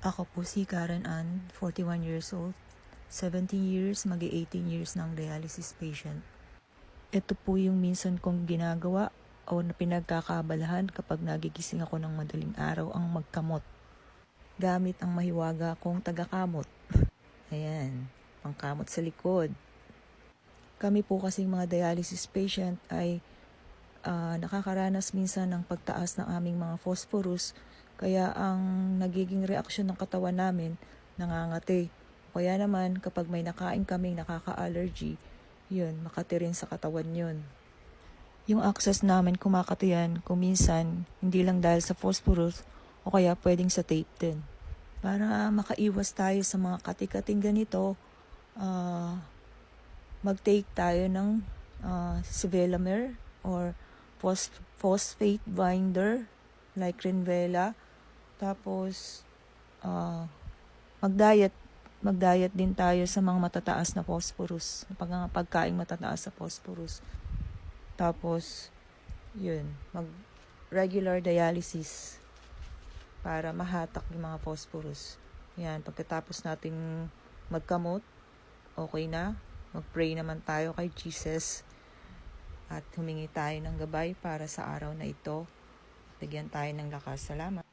Ako po si Karen Ann, 41 years old. 17 years, mag 18 years ng dialysis patient. Ito po yung minsan kong ginagawa o na pinagkakabalahan kapag nagigising ako ng madaling araw ang magkamot. Gamit ang mahiwaga kong tagakamot. Ayan, pangkamot sa likod. Kami po kasing mga dialysis patient ay ah, nakakaranas minsan ng pagtaas ng aming mga phosphorus kaya ang nagiging reaksyon ng katawan namin nangangati. Kaya naman kapag may nakain kaming nakaka-allergy, yun, makati rin sa katawan yun. Yung access namin kumakati yan kung minsan hindi lang dahil sa phosphorus o kaya pwedeng sa tape din. Para makaiwas tayo sa mga kati-kating ganito, ah, mag-take tayo ng uh, Sevelamer or phos- phosphate binder like Renvela. Tapos, ah, mag-diet. Mag-diet din tayo sa mga matataas na phosphorus. Pag pagkain matataas sa phosphorus. Tapos, yun, mag regular dialysis para mahatak yung mga phosphorus. Yan, pagkatapos nating magkamot, okay na. Mag-pray naman tayo kay Jesus at humingi tayo ng gabay para sa araw na ito. Bigyan tayo ng lakas. Salamat.